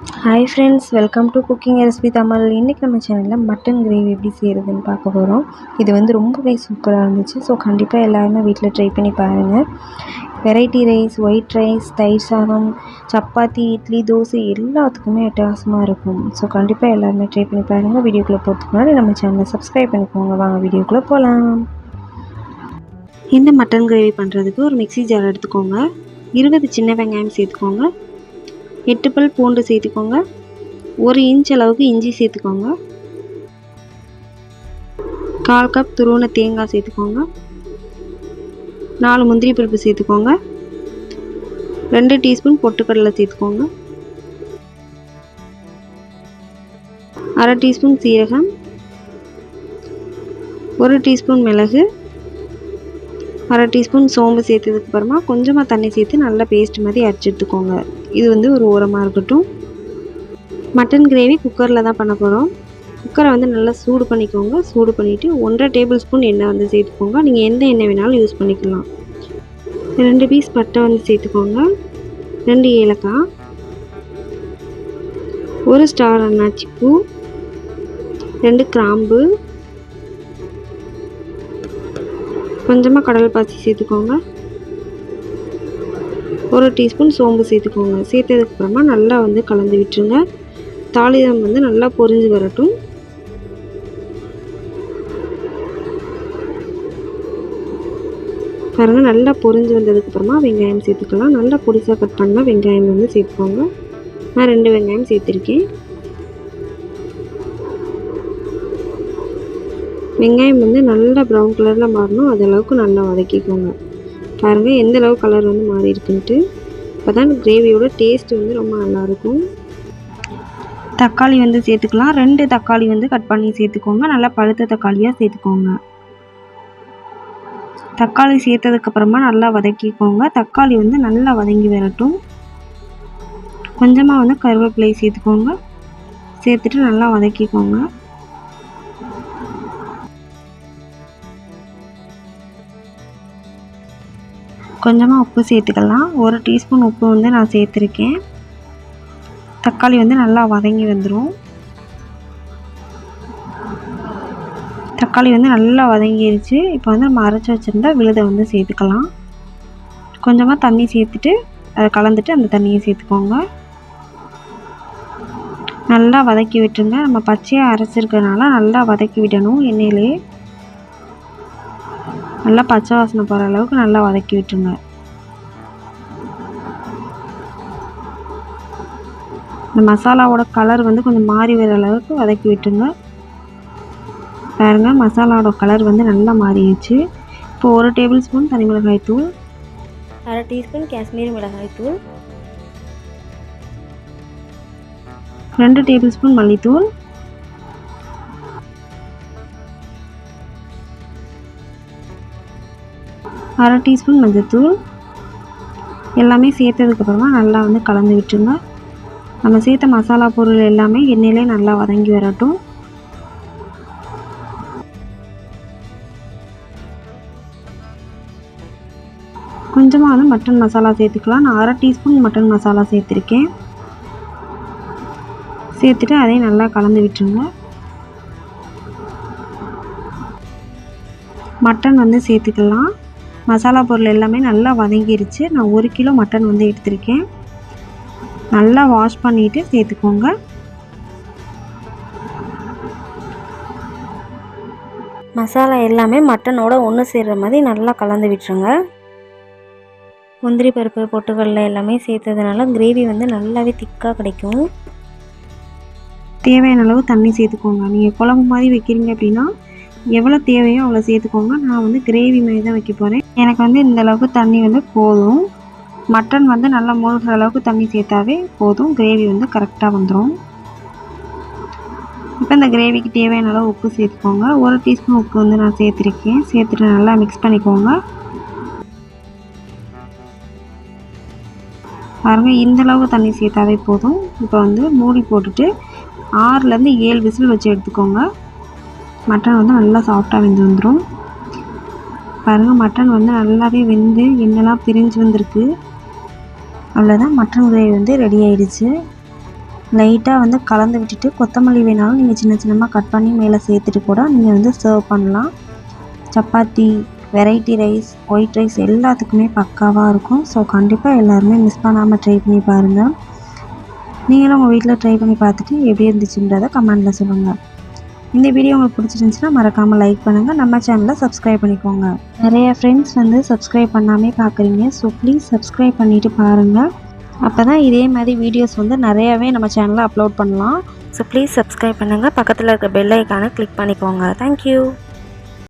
Hi friends welcome to cooking recipe Tamil இன்றைக்கி நம்ம சேனலில் மட்டன் கிரேவி எப்படி செய்கிறதுன்னு பார்க்க போகிறோம் இது வந்து ரொம்பவே சூப்பராக இருந்துச்சு. ஸோ கண்டிப்பாக எல்லாருமே வீட்டில் ட்ரை பண்ணி பாருங்கள் வெரைட்டி ரைஸ் ஒயிட் ரைஸ் தயிர் சாதம் சப்பாத்தி இட்லி தோசை எல்லாத்துக்குமே வித்தியாசமாக இருக்கும். ஸோ கண்டிப்பாக எல்லாருமே ட்ரை பண்ணி பாருங்கள் வீடியோக்குள்ளே போகிறதுக்கு முன்னாடி நம்ம சேனலை சப்ஸ்கிரைப் பண்ணிக்கோங்க. வாங்க வீடியோக்குள்ளே போகலாம் இந்த மட்டன் கிரேவி பண்ணுறதுக்கு ஒரு மிக்ஸி ஜார் எடுத்துக்கோங்க. இருபது சின்ன வெங்காயம் சேர்த்துக்கோங்க. எட்டு பல் பூண்டு சேர்த்துக்கோங்க. ஒரு இன்ச் அளவுக்கு இஞ்சி சேர்த்துக்கோங்க. கால் கப் துருவன தேங்காய் சேர்த்துக்கோங்க. நாலு முந்திரி பருப்பு சேர்த்துக்கோங்க. ரெண்டு டீஸ்பூன் பொட்டுக்கடலை சேர்த்துக்கோங்க. அரை டீஸ்பூன் சீரகம். ஒரு டீஸ்பூன் மிளகு. அரை டீஸ்பூன் சோம்பு சேர்த்ததுக்கு அப்புறமா கொஞ்சமாக தண்ணி சேர்த்து நல்லா பேஸ்ட் மாதிரி அரைச்சி எடுத்துக்கோங்க. இது வந்து ஒரு ஓரமாக இருக்கட்டும். மட்டன் கிரேவி குக்கரில் தான் பண்ண போகிறோம் குக்கரை வந்து நல்லா சூடு பண்ணிக்கோங்க. சூடு பண்ணிவிட்டு ஒன்றரை டேபிள் ஸ்பூன் எண்ணெய் வந்து சேர்த்துக்கோங்க. நீங்கள் எந்த எண்ணெய் வேணாலும் யூஸ் பண்ணிக்கலாம். ரெண்டு பீஸ் பட்டை வந்து சேர்த்துக்கோங்க. ரெண்டு ஏலக்காய். ஒரு ஸ்டார் அன்னாச்சி பூ. ரெண்டு கிராம்பு. கொஞ்சமாக கடல் பாசி சேர்த்துக்கோங்க. ஒரு டீஸ்பூன் சோம்பு சேர்த்துக்கோங்க. சேர்த்ததுக்கப்புறமா நல்லா வந்து கலந்து விட்டுருங்க. தாளிதம் வந்து நல்லா பொரிஞ்சு வரட்டும். பாருங்கள் நல்லா பொரிஞ்சு வந்ததுக்கப்புறமா வெங்காயம் சேர்த்துக்கலாம். நல்லா பொடிசாக கட் பண்ணால் வெங்காயம் வந்து சேர்த்துக்கோங்க. நான் ரெண்டு வெங்காயம் சேர்த்துருக்கேன். வெங்காயம் வந்து நல்லா ப்ரௌன் கலரில் மாறணும். அது அளவுக்கு நல்லா வதக்கிக்கோங்க. பாருங்கள் எந்த அளவு கலர் வந்து மாறி இருக்குன்ட்டு. அப்போ தான் கிரேவியோட டேஸ்ட் வந்து ரொம்ப நல்லாயிருக்கும். தக்காளி வந்து சேர்த்துக்கலாம். ரெண்டு தக்காளி வந்து கட் பண்ணி சேர்த்துக்கோங்க. நல்லா பழுத்த தக்காளியாக சேர்த்துக்கோங்க. தக்காளி சேர்த்ததுக்கப்புறமா நல்லா வதக்கிக்கோங்க. தக்காளி வந்து நல்லா வதங்கி வரட்டும். கொஞ்சமாக வந்து கருவேப்பிலை சேர்த்துக்கோங்க. சேர்த்துட்டு நல்லா வதக்கிக்கோங்க. கொஞ்சமாக உப்பு சேர்த்துக்கலாம். ஒரு டீஸ்பூன் உப்பு வந்து நான் சேர்த்துருக்கேன். தக்காளி வந்து நல்லா வதங்கி வந்துடும் தக்காளி வந்து நல்லா வதங்கிருச்சு. இப்போ வந்து நம்ம அரைச்சி வச்சுருந்தா விழுதை வந்து சேர்த்துக்கலாம். கொஞ்சமாக தண்ணி சேர்த்துட்டு அதை கலந்துட்டு அந்த தண்ணியை சேர்த்துக்கோங்க. நல்லா வதக்கி விட்டுருங்க. நம்ம பச்சையாக அரைச்சிருக்கிறதுனால நல்லா வதக்கி விடணும் எண்ணெயிலே. நல்லா பச்சை வாசனை போகிற அளவுக்கு நல்லா வதக்கி விட்டுருங்க. இந்த மசாலாவோட கலர் வந்து கொஞ்சம் மாறி வர அளவுக்கு வதக்கி விட்டுருங்க. பாருங்கள் மசாலாவோட கலர் வந்து நல்லா மாறிடுச்சு இப்போ ஒரு டேபிள் ஸ்பூன் தனி மிளகாய் தூள் அரை டீஸ்பூன் காஷ்மீரி மிளகாய் தூள் ரெண்டு டேபிள் ஸ்பூன் மல்லித்தூள் அரை டீஸ்பூன் மஞ்சத்தூள் எல்லாமே சேர்த்ததுக்கப்புறமா நல்லா வந்து கலந்து விட்டுருங்க. நம்ம சேர்த்த மசாலா பொருள் எல்லாமே எண்ணெயிலே நல்லா வதங்கி வரட்டும். கொஞ்சமாக வந்து மட்டன் மசாலா சேர்த்துக்கலாம். நான் அரை டீஸ்பூன் மட்டன் மசாலா சேர்த்துருக்கேன். சேர்த்துட்டு அதையும் நல்லா கலந்து விட்டுருங்க. மட்டன் வந்து சேர்த்துக்கலாம். மசாலா பொருள் எல்லாமே நல்லா வதங்கிருச்சு. நான் ஒரு கிலோ மட்டன் வந்து எடுத்திருக்கேன். நல்லா வாஷ் பண்ணிவிட்டு சேர்த்துக்கோங்க. மசாலா எல்லாமே மட்டனோட ஒன்று சேர்கிற மாதிரி நல்லா கலந்து விட்டுருங்க. முந்திரி பருப்பு பொட்டுக்கடலை எல்லாமே சேர்த்ததுனால கிரேவி வந்து நல்லாவே திக்காக கிடைக்கும். தேவையான அளவு தண்ணி சேர்த்துக்கோங்க. நீங்கள் குழம்பு மாதிரி வைக்கிறீங்க அப்படின்னா எவ்வளோ தேவையோ அவ்வளோ சேர்த்துக்கோங்க. நான் வந்து கிரேவி மாதிரி தான் வைக்க போகிறேன் எனக்கு வந்து இந்த அளவுக்கு தண்ணி வந்து போதும். மட்டன் வந்து நல்லா மூழ்கிற அளவுக்கு தண்ணி சேர்த்தாவே போதும். கிரேவி வந்து கரெக்டாக வந்துடும் இப்போ இந்த கிரேவிக்கு தேவையான அளவு உப்பு சேர்த்துக்கோங்க. ஒரு டீஸ்பூன் உப்பு வந்து நான் சேர்த்துருக்கேன். சேர்த்துட்டு நல்லா மிக்ஸ் பண்ணிக்கோங்க. பாருங்கள் இந்த அளவுக்கு தண்ணி சேர்த்தாவே போதும். இப்போ வந்து மூடி போட்டுட்டு ஆறுலேருந்து ஏழு விசில் வச்சு எடுத்துக்கோங்க. மட்டன் வந்து நல்லா சாஃப்டாக வெந்து வந்துடும் பாருங்கள் மட்டன் வந்து நல்லாவே வெந்து எண்ணெய்லாம் பிரிஞ்சு வந்திருக்கு. அவ்வளோதான் மட்டன் கிரேவி வந்து ரெடி ஆயிடுச்சு. லைட்டாக வந்து கலந்து விட்டுட்டு கொத்தமல்லி வேணாலும் நீங்கள் சின்ன சின்னமாக கட் பண்ணி மேலே சேர்த்துட்டு கூட நீங்கள் வந்து சர்வ் பண்ணலாம். Chapati variety rice white rice எல்லாத்துக்குமே பக்காவாக இருக்கும். ஸோ கண்டிப்பாக எல்லாருமே மிஸ் பண்ணாமல் ட்ரை பண்ணி பாருங்கள் நீங்களும் உங்கள் வீட்டில் ட்ரை பண்ணி பார்த்துட்டு எப்படி இருந்துச்சுன்றதை கமெண்டில் சொல்லுங்கள் இந்த வீடியோ உங்களுக்கு பிடிச்சிருந்துச்சுன்னா மறக்காமல் லைக் பண்ணுங்கள் நம்ம சேனலை சப்ஸ்கிரைப் பண்ணிக்கோங்க. நிறைய ஃப்ரெண்ட்ஸ் வந்து சப்ஸ்கிரைப் பண்ணாமே பார்க்குறீங்க. ஸோ ப்ளீஸ் சப்ஸ்கிரைப் பண்ணிவிட்டு பாருங்கள் அப்போ தான் இதே மாதிரி வீடியோஸ் வந்து நிறையாவே நம்ம சேனலில் அப்லோட் பண்ணலாம். ஸோ ப்ளீஸ் சப்ஸ்கிரைப் பண்ணுங்கள் பக்கத்தில் இருக்க பெல் ஐக்கானை கிளிக் பண்ணிக்கோங்க. தேங்க்யூ